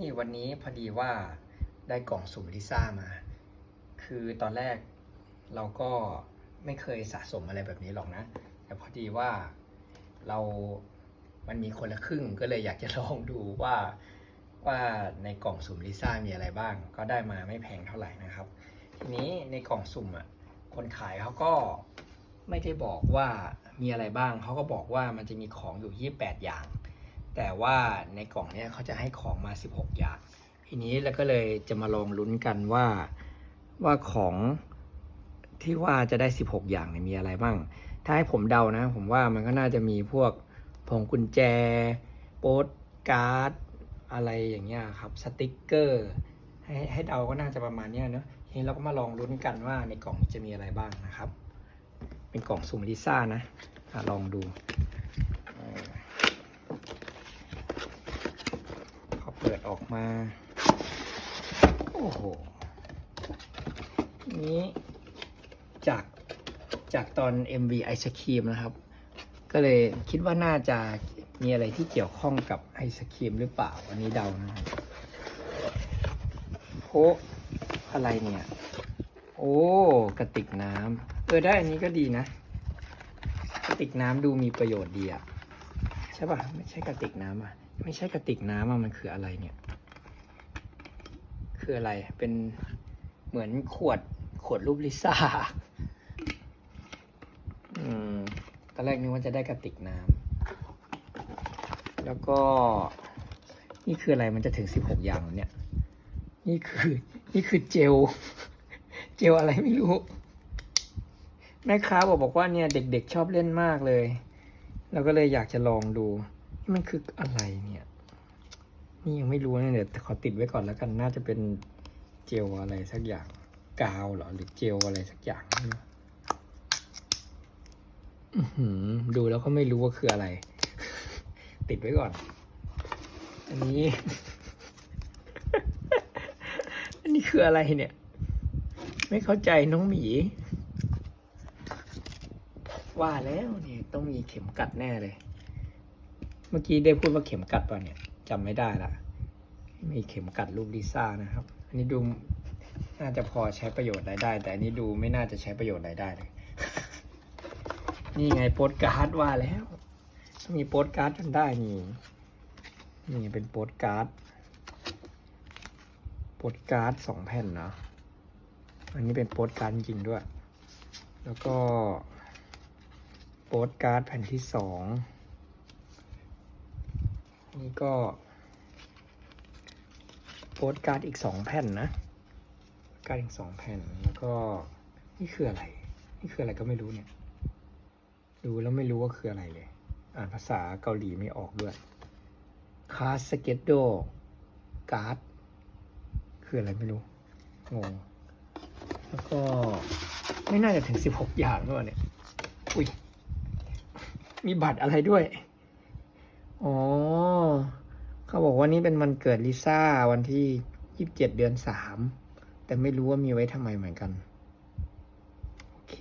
นี่วันนี้พอดีว่าได้กล่องสุ่มลิซ่ามา คือตอนแรกเราก็ไม่เคยสะสมอะไรแบบนี้หรอกนะ แต่พอดีว่าเรามันมีคนละครึ่งก็เลยอยากจะลองดูว่าว่าในกล่องสุ่มลิซ่ามีอะไรบ้าง ก็ได้มาไม่แพงเท่าไหร่นะครับ ทีนี้ในกล่องสุ่มอะคนขายเขาก็ไม่ได้บอกว่ามีอะไรบ้างเขาก็บอกว่ามันจะมีของอยู่ 28 อย่าง แต่ว่าในกล่องเนี้ยเขาจะให้ของมา 16 อย่าง ทีนี้แล้วก็เลยจะมาลองลุ้นกันว่าว่าของที่ว่าจะได้ 16 อย่างเนี่ยมีอะไรบ้าง ถ้าให้ผมเดานะ ผมว่ามันก็น่าจะมีพวกพวงกุญแจ โปสการ์ด อะไรอย่างเงี้ยครับ สติกเกอร์ ให้ให้เดาก็น่าจะประมาณเนี้ยเนอะทีนี้เราก็มาลองลุ้นกันว่าในกล่องจะมีอะไรบ้างนะครับ เป็นกล่องสุ่มลิซ่านะอะลองดูเออพอเปิดออก มา โอ้โห นี้จากจากตอน MV ไอศครีมนะครับ ก็เลยคิดว่าน่าจะมีอะไรที่เกี่ยวข้องกับไอศครีมหรือเปล่า อันนี้เดานะครับโอ้อะไรเนี่ย โอ้กระติกน้ำเออได้อันนี้ก็ดีนะ กระติกน้ำดูมีประโยชน์ดีอะใช่ป่ะ ไม่ใช่กระติกน้ำอะไม่ใช่กระติกน้ำอะมันคืออะไรเนี่ย คืออะไร เป็นเหมือนขวดขวดรูปลิซ่า อืม ตอนแรกนึกว่าจะได้กระติกน้ำ แล้วก็ นี่คืออะไรมันจะถึงสิบหกอย่างเนี่ย นี่คือ นี่คือเจล เจลอะไรไม่รู้ แม่ค้าบอกบอกว่าเนี่ยเด็กๆชอบเล่นมากเลย เราก็เลยอยากจะลองดูนี่มันคืออะไรเนี่ย นี่ยังไม่รู้นะเดี๋ยวขอติดไว้ก่อนแล้วกันน่าจะเป็นเจลอะไรสักอย่างกาวหรอหรือเจลอะไรสักอย่างดูแล้วก็ไม่รู้ว่าคืออะไร ติดไว้ก่อน อันนี้ อันนี้คืออะไรเนี่ย ไม่เข้าใจน้องหมี ว่าแล้วเนี่ยต้องมีเข็มกัดแน่เลย เมื่อกี้ได้พูดว่าเข็มกัดป่ะเนี่ย จำไม่ได้ละมีเข็มกัดรูปลิซ่านะครับ อันนี้ดูน่าจะพอใช้ประโยชน์ได้ได้แต่อันนี้ดูไม่น่าจะใช้ประโยชน์ได้ได้เลย นี่ไงโปสการ์ดว่าแล้ว มีโปสการ์ดจนได้นี่ นี่เป็นโปสการ์ด โปสการ์ดสองแผ่นเนาะ อันนี้เป็นโปสการ์ดจริงด้วย แล้วก็โปสการ์ดแผ่นที่สอง นี่ก็โปสการ์ดอีกสองแผ่นนะการ์ดอีกสองแผ่นแล้วก็นี่คืออะไร นี่คืออะไรก็ไม่รู้เนี่ย ดูแล้วไม่รู้ว่าคืออะไรเลย อ่านภาษาเกาหลีไม่ออกด้วยคาสเกตโดการ์ดคืออะไรไม่รู้ งง แล้วก็ไม่น่าจะถึงสิบหกอย่างด้วยเนี่ย อุ้ย มีบัตรอะไรด้วย อ๋อ เขาบอกว่านี่เป็นวันเกิดลิซ่าวันที่ยี่สิบเจ็ดเดือนสาม แต่ไม่รู้ว่ามีไว้ทำไมเหมือนกัน โอเค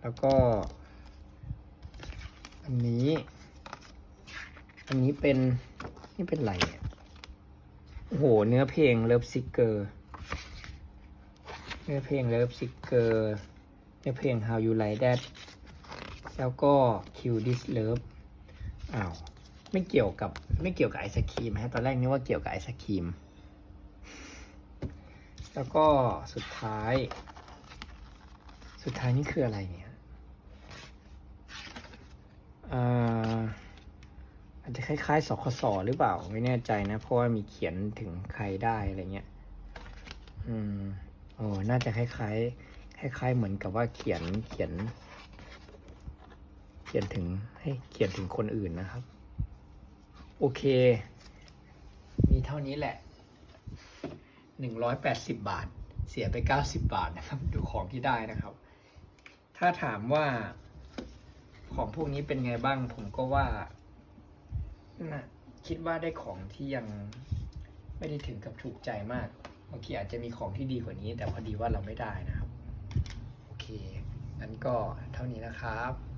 แล้วก็ อันนี้ อันนี้เป็น นี่เป็นอะไรเนี่ยโอ้โห เนื้อเพลง Love Sicker เนื้อเพลง Love Sicker เนื้อเพลง How You Like That แล้วก็ Kill This Love อ้าว ไม่เกี่ยวกับ ไม่เกี่ยวกับไอศครีมฮะตอนแรกนึกว่าเกี่ยวกับไอศครีม แล้วก็สุดท้าย สุดท้ายนี่คืออะไรเนี่ยอ่าอาจจะคล้ายๆสคสหรือเปล่า ไม่แน่ใจนะ เพราะว่ามีเขียนถึงใครได้อะไรเงี้ย อืมโอ้น่าจะคล้ายๆคล้ายๆเหมือนกับว่าเขียนเขียนเขียนถึงให้เขียนถึงคนอื่นนะครับ โอเค มีเท่านี้แหละหนึ่งร้อยแปดสิบบาท เสียไปเก้าสิบบาทนะครับ ดูของที่ได้นะครับ ถ้าถามว่าของพวกนี้เป็นไงบ้าง ผมก็ว่านะคิดว่าได้ของที่ยังไม่ได้ถึงกับถูกใจมากบางทีอาจจะมีของที่ดีกว่านี้ แต่พอดีว่าเราไม่ได้นะครับ โอเคงั้นก็เท่านี้นะครับ